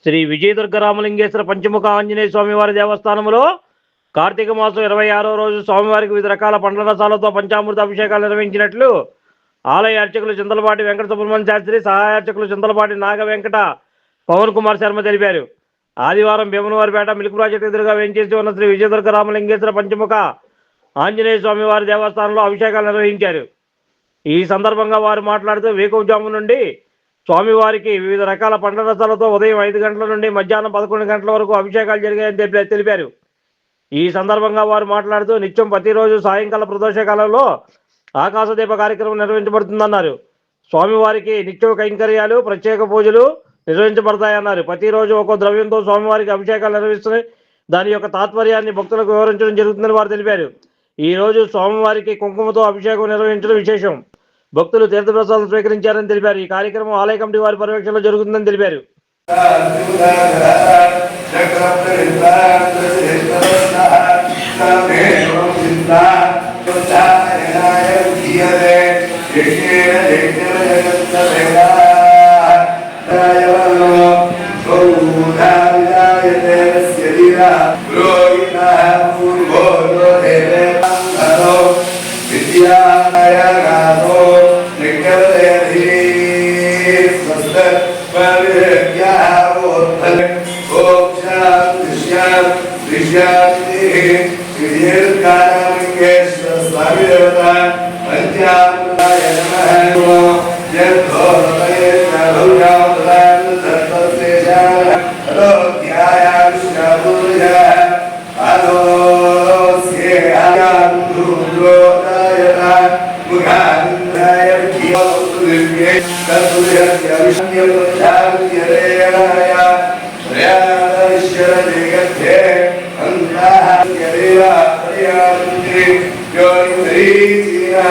శ్రీ విజయదుర్గ రామలింగేశ్వర పంచముఖ ఆంజనేయ స్వామివారి దేవస్థానంలో కార్తీక మాసం ఇరవై ఆరో రోజు స్వామివారికి వివిధ రకాల పండ్ల రసాలతో పంచామృత అభిషేకాలు నిర్వహించినట్లు ఆలయ అర్చకులు చింతలపాటి వెంకట సుబ్రహ్మణ్య శాస్త్రి సహాయ అర్చకులు చింతలపాటి నాగ వెంకట పవన్ కుమార్ శర్మ తెలిపారు. ఆదివారం భీమనవారిపేట మిల్క్ ప్రాజెక్టు ఎదురుగా వెంచేసి ఉన్న శ్రీ విజయదుర్గ రామలింగేశ్వర పంచముఖ ఆంజనేయ స్వామివారి దేవస్థానంలో అభిషేకాలు నిర్వహించారు. ఈ సందర్భంగా వారు మాట్లాడుతూ వేకువజాము నుండి స్వామివారికి వివిధ రకాల పండ్ల రసాలతో ఉదయం ఐదు గంటల నుండి మధ్యాహ్నం పదకొండు గంటల వరకు అభిషేకాలు జరిగాయని తెలిపారు. ఈ సందర్భంగా వారు మాట్లాడుతూ నిత్యం ప్రతిరోజు సాయంకాల ప్రదోషకాలంలో ఆకాశదీప కార్యక్రమం నిర్వహించబడుతుందన్నారు. స్వామివారికి నిత్య కైంకర్యాలు ప్రత్యేక పూజలు నిర్వహించబడతాయన్నారు. ప్రతిరోజు ఒక్కో ద్రవ్యంతో స్వామివారికి అభిషేకాలు నిర్వహిస్తున్నాయి. దాని యొక్క తాత్పర్యాన్ని భక్తులకు వివరించడం జరుగుతుందని వారు తెలిపారు. ఈ రోజు స్వామివారికి కుంకుమతో అభిషేకం నిర్వహించడం విశేషం. భక్తులు తీర్థప్రసాదం స్వీకరించారని తెలిపారు. ఈ కార్యక్రమం ఆలయ కమిటీ వారి పర్యవేక్షణలో జరుగుతుందని తెలిపారు. Yeah, yeah.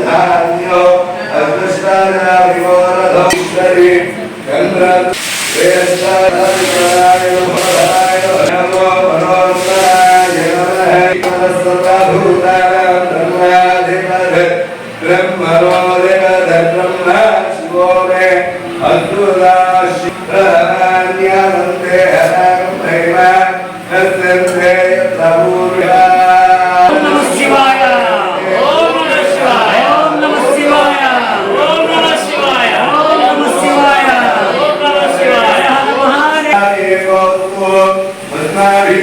ధాన్యో అదృష్టానాభిమోరధీశ్వరి చంద్ర శివాయ Господь, мы знаем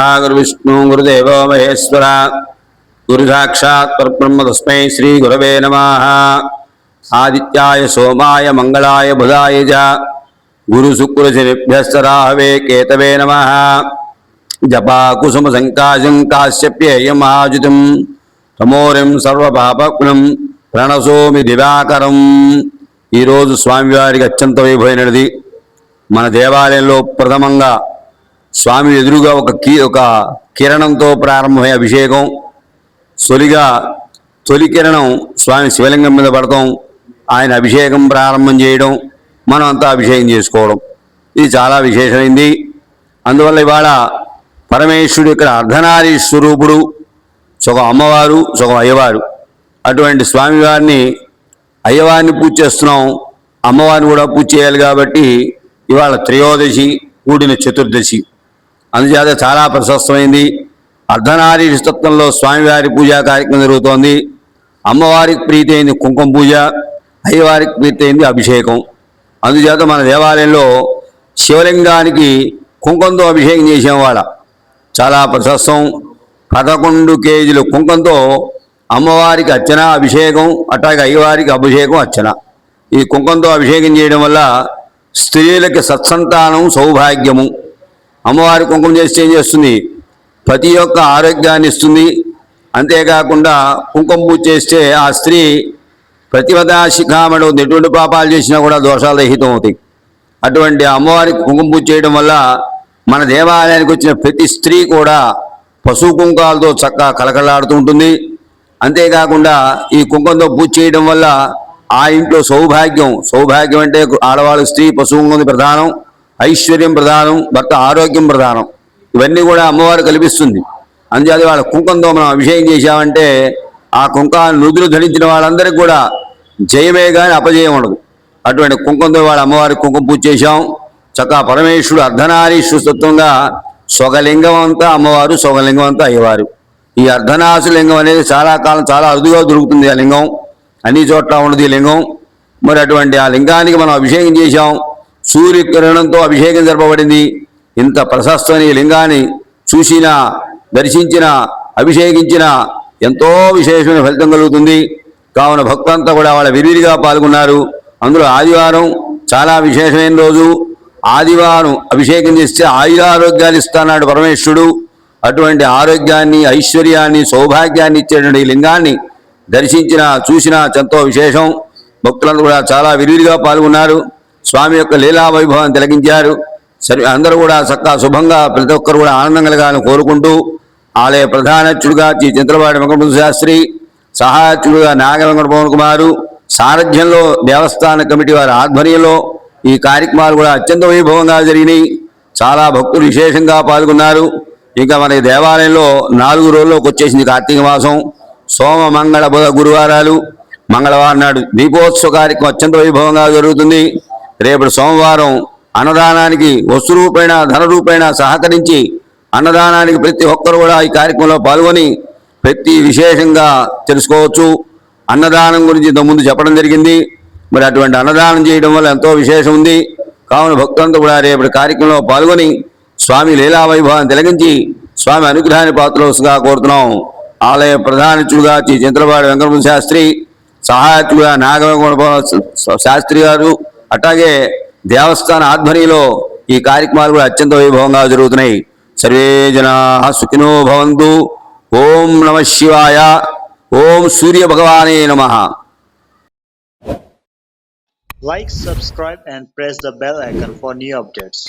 బ్రహ్మా గురు విష్ణు గురుదేవ మహేశ్వర గురు సాక్షాత్ పరబ్రహ్మ తస్మై శ్రీ గురవే నమ ఆదిత్యాయ సోమాయ మంగళాయ బుధాయ గురు శుక్ర శనిభ్యస్తరాహవే కేతవే నమ జపాకుసుమ సంకాశం కాశ్యప్యేయం మహాజుతిం తమోరిం సర్వపాపకులం ప్రణసోమి దివాకరం ఈరోజు స్వామివారికి అత్యంత వైభవైనది మన దేవాలయంలో ప్రథమంగా స్వామి ఎదురుగా ఒక కీ ఒక కిరణంతో ప్రారంభమయ్యే అభిషేకం తొలిగా తొలి కిరణం స్వామి శివలింగం మీద పడతాం ఆయన అభిషేకం ప్రారంభం చేయడం మనం అంతా అభిషేకం చేసుకోవడం. ఇది చాలా విశేషమైంది. అందువల్ల ఇవాళ పరమేశ్వరుడు ఇక్కడ అర్ధనారీ స్వరూపుడు సగం అమ్మవారు సగం అయ్యవారు. అటువంటి స్వామివారిని అయ్యవారిని పూజ చేస్తున్నాం. అమ్మవారిని కూడా పూజ చేయాలి కాబట్టి ఇవాళ త్రయోదశి కూడిన చతుర్దశి. అందుచేత చాలా ప్రశస్తమైంది. అర్ధనారీస్తత్వంలో స్వామివారి పూజా కార్యక్రమం జరుగుతోంది. అమ్మవారికి ప్రీతి అయింది కుంకుమ పూజ అయ్యవారికి ప్రీతి అయింది అభిషేకం. అందుచేత మన దేవాలయంలో శివలింగానికి కుంకుమతో అభిషేకం చేసాం వాళ్ళ చాలా ప్రశస్తం. పదకొండు కేజీల కుంకంతో అమ్మవారికి అర్చన అభిషేకం అట్లాగే అయ్యవారికి అభిషేకం అర్చన. ఈ కుంకంతో అభిషేకం చేయడం వల్ల స్త్రీలకి సత్సంతానం సౌభాగ్యము. అమ్మవారి కుంకుమ చేస్తే ఏం చేస్తుంది? ప్రతి ఒక్క ఆరోగ్యాన్ని ఇస్తుంది. అంతేకాకుండా కుంకుమ పూజ చేస్తే ఆ స్త్రీ ప్రతిపదా శిఖామణి ఎటువంటి పాపాలు చేసినా కూడా దోషాలు రహితం అవుతాయి అటువంటి అమ్మవారికి కుంకుమ పూజ చేయడం వల్ల మన దేవాలయానికి వచ్చిన ప్రతి స్త్రీ కూడా పశువు కుంకాలతో చక్కగా కలకలాడుతూ ఉంటుంది. అంతేకాకుండా ఈ కుంకంతో పూజ చేయడం వల్ల ఆ ఇంట్లో సౌభాగ్యం. సౌభాగ్యం అంటే ఆడవాళ్ళు స్త్రీ పశువు కుంకం ప్రధానం. ఐశ్వర్యం ప్రధానం భర్త ఆరోగ్యం ప్రధానం. ఇవన్నీ కూడా అమ్మవారు కల్పిస్తుంది. అందుచేత వాళ్ళ కుంకంతో మనం అభిషేకం చేశామంటే ఆ కుంకాన్ని నుదురు ధరించిన వాళ్ళందరికీ కూడా జయమే కానీ అపజయం ఉండదు. అటువంటి కుంకంతో వాళ్ళ అమ్మవారి కుంకుమ పూజ చేశాం. చక్కగా పరమేశ్వరుడు అర్ధనారీశ్వరత్వంగా స్వగలింగం అంతా అమ్మవారు స్వగలింగం అంతా అయ్యవారు. ఈ అర్ధనాసు లింగం అనేది చాలా కాలం చాలా అరుదుగా దొరుకుతుంది ఆ లింగం. అన్ని చోట్ల ఉన్నది ఈ లింగం. మరి అటువంటి ఆ లింగానికి మనం అభిషేకం చేశాం. సూర్యకిరణంతో అభిషేకం జరపబడింది. ఇంత ప్రశస్తమైన ఈ లింగాన్ని చూసినా దర్శించిన అభిషేకించిన ఎంతో విశేషమైన ఫలితం కలుగుతుంది. కావున భక్తులంతా కూడా వాళ్ళ విరివిరిగా పాల్గొన్నారు. అందులో ఆదివారం చాలా విశేషమైన రోజు. ఆదివారం అభిషేకం చేస్తే ఆయురారోగ్యాలు ఇస్తానాడు పరమేశ్వరుడు. అటువంటి ఆరోగ్యాన్ని ఐశ్వర్యాన్ని సౌభాగ్యాన్ని ఇచ్చేటువంటి లింగాన్ని దర్శించిన చూసిన ఎంతో విశేషం. భక్తులందరూ కూడా చాలా విరివిరిగా పాల్గొన్నారు. స్వామి యొక్క లీలా వైభవాన్ని తిలగించారు సరి అందరూ కూడా చక్కగా శుభంగా ప్రతి ఒక్కరు కూడా ఆనందం కలగాలని కోరుకుంటూ ఆలయ ప్రధానచ్యుడుగా శ్రీ చింతలవాడి వెంకటపతి శాస్త్రి సహాయకుడుగా నాగ వెంకట పవన్ కుమారు సారథ్యంలో దేవస్థాన కమిటీ వారి ఆధ్వర్యంలో ఈ కార్యక్రమాలు కూడా అత్యంత వైభవంగా జరిగినాయి. చాలా భక్తులు విశేషంగా పాల్గొన్నారు. ఇంకా మన దేవాలయంలో నాలుగు రోజుల్లోకి వచ్చేసింది కార్తీక మాసం. సోమ మంగళ బుధ గురువారాలు. మంగళవారం నాడు దీపోత్సవ కార్యక్రమం అత్యంత వైభవంగా జరుగుతుంది. రేపటి సోమవారం అన్నదానానికి వస్తు రూపేణ ధన రూపేణ సహకరించి అన్నదానానికి ప్రతి ఒక్కరు కూడా ఈ కార్యక్రమంలో పాల్గొని ప్రతి విశేషంగా తెలుసుకోవచ్చు. అన్నదానం గురించి ఇంతకుముందు చెప్పడం జరిగింది. మరి అటువంటి అన్నదానం చేయడం వల్ల ఎంతో విశేషం ఉంది. కావున భక్తులంతా కూడా రేపటి కార్యక్రమంలో పాల్గొని స్వామి లీలా వైభవాన్ని తిలగించి స్వామి అనుగ్రహాన్ని పాత్రలుగా కోరుతున్నాం. ఆలయ ప్రధానిచుడుగా శ్రీ చంద్రబాబు వెంకటరమణ శాస్త్రి సహాయకుడుగా నాగవెంకట శాస్త్రి గారు అట్లాగే దేవస్థాన ఆధ్వర్యంలో ఈ కార్యక్రమాలు కూడా అత్యంత వైభవంగా జరుగుతున్నాయి. సర్వే జనా సుఖినో భవంతు. ఓం నమ శివాయ. ఓం సూర్య భగవానే నమ. Like subscribe and press the bell icon for new updates